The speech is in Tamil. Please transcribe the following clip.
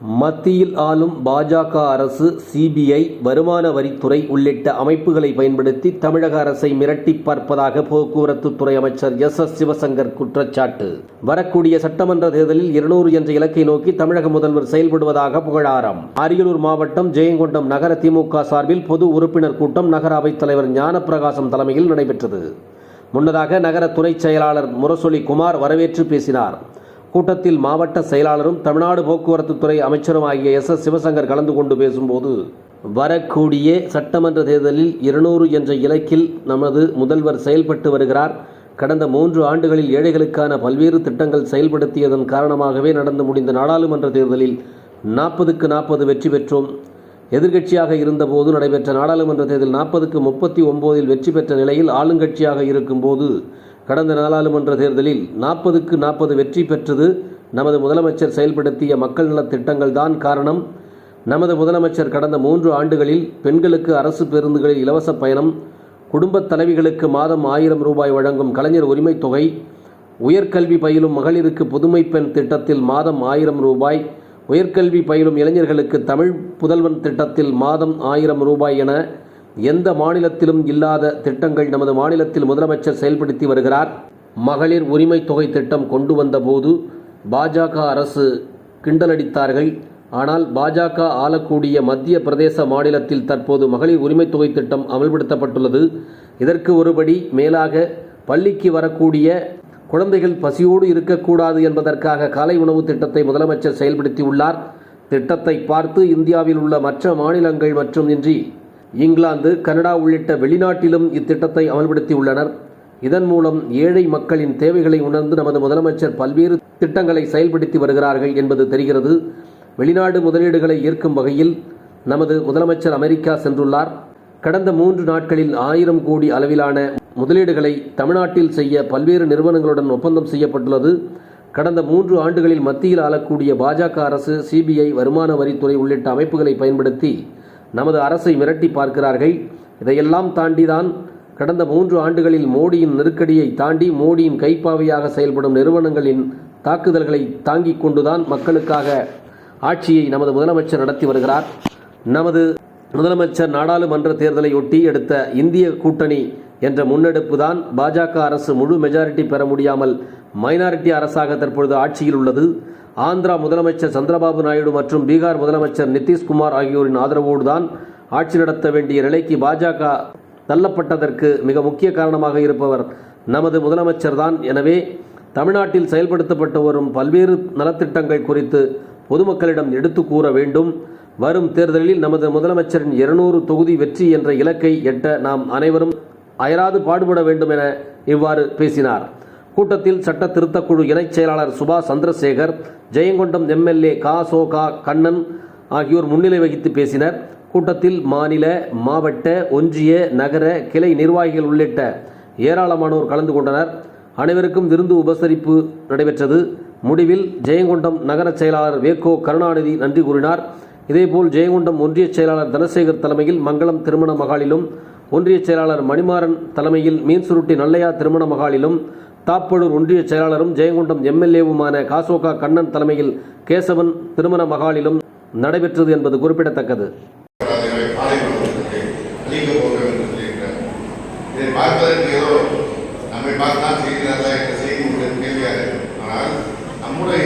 மத்தியில் ஆளும் பாஜக அரசு சிபிஐ வருமான வரித்துறை உள்ளிட்ட அமைப்புகளை பயன்படுத்தி தமிழக அரசை மிரட்டி பார்ப்பதாக போக்குவரத்து துறை அமைச்சர் எஸ் எஸ் சிவசங்கர் குற்றச்சாட்டு. வரக்கூடிய சட்டமன்ற தேர்தலில் இருநூறு என்ற இலக்கை நோக்கி தமிழக முதல்வர் செயல்படுவதாக புகழாரம். அரியலூர் மாவட்டம் ஜெயங்கொண்டம் நகர திமுக சார்பில் பொது உறுப்பினர் கூட்டம் நகர அவைத் தலைவர் ஞானப்பிரகாசம் தலைமையில் நடைபெற்றது. முன்னதாக நகர துணைச் செயலாளர் முரசொலி குமார் வரவேற்று பேசினார். கூட்டத்தில் மாவட்ட செயலாளரும் தமிழ்நாடு போக்குவரத்து துறை அமைச்சரும் ஆகிய எஸ் எஸ் சிவசங்கர் கலந்து கொண்டு பேசும்போது வரக்கூடிய சட்டமன்ற தேர்தலில் இருநூறு என்ற இலக்கில் நமது முதல்வர் செயல்பட்டு வருகிறார். கடந்த மூன்று ஆண்டுகளில் ஏழைகளுக்கான பல்வேறு திட்டங்கள் செயல்படுத்தியதன் காரணமாகவே நடந்து முடிந்த நாடாளுமன்ற தேர்தலில் நாற்பதுக்கு நாற்பது வெற்றி பெற்றோம். எதிர்க்கட்சியாக இருந்தபோது நடைபெற்ற நாடாளுமன்ற தேர்தல் நாற்பதுக்கு முப்பத்தி ஒன்பதில் வெற்றி பெற்ற நிலையில் ஆளுங்கட்சியாக இருக்கும்போது கடந்த நாடாளுமன்ற தேர்தலில் நாற்பதுக்கு நாற்பது வெற்றி பெற்றது. நமது முதலமைச்சர் செயல்படுத்திய மக்கள் நலத் திட்டங்கள் தான் காரணம். நமது முதலமைச்சர் கடந்த மூன்று ஆண்டுகளில் பெண்களுக்கு அரசு பேருந்துகளில் இலவச பயணம் குடும்பத் தலைவிகளுக்கு மாதம் ஆயிரம் ரூபாய் வழங்கும் கலைஞர் உரிமைத் தொகை உயர்கல்வி பயிலும் மகளிருக்கு புதுமை பெண் திட்டத்தில் மாதம் ஆயிரம் ரூபாய் உயர்கல்வி பயிலும் இளைஞர்களுக்கு தமிழ் புதல்வன் திட்டத்தில் மாதம் ஆயிரம் ரூபாய் என எந்த மாநிலத்திலும் இல்லாத திட்டங்கள் நமது மாநிலத்தில் முதலமைச்சர் செயல்படுத்தி வருகிறார். மகளிர் உரிமை தொகை திட்டம் கொண்டு வந்தபோது பாஜக அரசு கிண்டலடித்தார்கள் ஆனால் பாஜக ஆளக்கூடிய மத்திய பிரதேச மாநிலத்தில் தற்போது மகளிர் உரிமை தொகை திட்டம் அமல்படுத்தப்பட்டுள்ளது. இதற்கு ஒருபடி மேலாக பள்ளிக்கு வரக்கூடிய குழந்தைகள் பசியோடு இருக்கக்கூடாது என்பதற்காக காலை உணவு திட்டத்தை முதலமைச்சர் செயல்படுத்தியுள்ளார். திட்டத்தை பார்த்து இந்தியாவில் உள்ள மற்ற மாநிலங்கள் மட்டுமின்றி இங்கிலாந்து கனடா உள்ளிட்ட வெளிநாட்டிலும் இத்திட்டத்தை அமல்படுத்தியுள்ளனர். இதன் மூலம் ஏழை மக்களின் தேவைகளை உணர்ந்து நமது முதலமைச்சர் பல்வேறு திட்டங்களை செயல்படுத்தி வருகிறார்கள் என்பது தெரிகிறது. வெளிநாடு முதலீடுகளை ஈர்க்கும் வகையில் நமது முதலமைச்சர் அமெரிக்கா சென்றுள்ளார். கடந்த மூன்று நாட்களில் ஆயிரம் கோடி அளவிலான முதலீடுகளை தமிழ்நாட்டில் செய்ய பல்வேறு நிறுவனங்களுடன் ஒப்பந்தம் செய்யப்பட்டுள்ளது. கடந்த மூன்று ஆண்டுகளில் மத்தியில் ஆளக்கூடிய பாஜக அரசு சிபிஐ வருமான வரித்துறை உள்ளிட்ட அமைப்புகளை பயன்படுத்தி நமது அரசை மிரட்டி பார்க்கிறார்கள். இதையெல்லாம் தாண்டிதான் கடந்த மூன்று ஆண்டுகளில் மோடியின் நெருக்கடியை தாண்டி மோடியின் கைப்பாவையாக செயல்படும் நிறுவனங்களின் தாக்குதல்களை தாங்கிக் கொண்டுதான் மக்களுக்காக ஆட்சியை நமது முதலமைச்சர் நடத்தி வருகிறார். நமது முதலமைச்சர் நாடாளுமன்ற தேர்தலையொட்டி எடுத்த இந்திய கூட்டணி என்ற முன்னெடுப்பு தான் பாஜக அரசு முழு மெஜாரிட்டி பெற முடியாமல் மைனாரிட்டி அரசாக தற்பொழுது ஆட்சியில் உள்ளது. ஆந்திரா முதலமைச்சர் சந்திரபாபு நாயுடு மற்றும் பீகார் முதலமைச்சர் நிதிஷ்குமார் ஆகியோரின் ஆதரவோடு தான் ஆட்சி நடத்த வேண்டிய நிலைக்கு பாஜக தள்ளப்பட்டதற்கு மிக முக்கிய காரணமாக இருப்பவர் நமது முதலமைச்சர் தான் எனவே தமிழ்நாட்டில் செயல்படுத்தப்பட்டு வரும் பல்வேறு நலத்திட்டங்கள் குறித்து பொதுமக்களிடம் எடுத்து கூற வேண்டும். வரும் தேர்தலில் நமது முதலமைச்சரின் இருநூறு தொகுதி வெற்றி என்ற இலக்கை எட்ட நாம் அனைவரும் அயராது பாடுபட வேண்டும் என இவ்வாறு பேசினார். கூட்டத்தில் சட்ட திருத்தக்குழு இணைச் செயலாளர் சுபாஷ் சந்திரசேகர் ஜெயங்கொண்டம் எம்எல்ஏ கா சோ கா கண்ணன் ஆகியோர் முன்னிலை வகித்து பேசினர். கூட்டத்தில் மாநில மாவட்ட ஒன்றிய நகர கிளை நிர்வாகிகள் உள்ளிட்ட ஏராளமானோர் கலந்து கொண்டனர். அனைவருக்கும் விருந்து உபசரிப்பு நடைபெற்றது. முடிவில் ஜெயங்கொண்டம் நகர செயலாளர் வேகோ கருணாநிதி நன்றி கூறினார். இதேபோல் ஜெயங்கொண்டம் ஒன்றிய செயலாளர் தனசேகர் தலைமையில் மங்களம் திருமண மகாலிலும் ஒன்றிய செயலாளர் மணிமாறன் தலைமையில் மீன்சுருட்டி நல்லையா திருமண மகாலிலும் தாப்பழூர் ஒன்றிய செயலாளரும் ஜெயங்கொண்டம் எம்எல்ஏவுமான காசோகா கண்ணன் தலைமையில் கேசவன் திருமண மகாலிலும் நடைபெற்றது என்பது குறிப்பிடத்தக்கது. நம்முடைய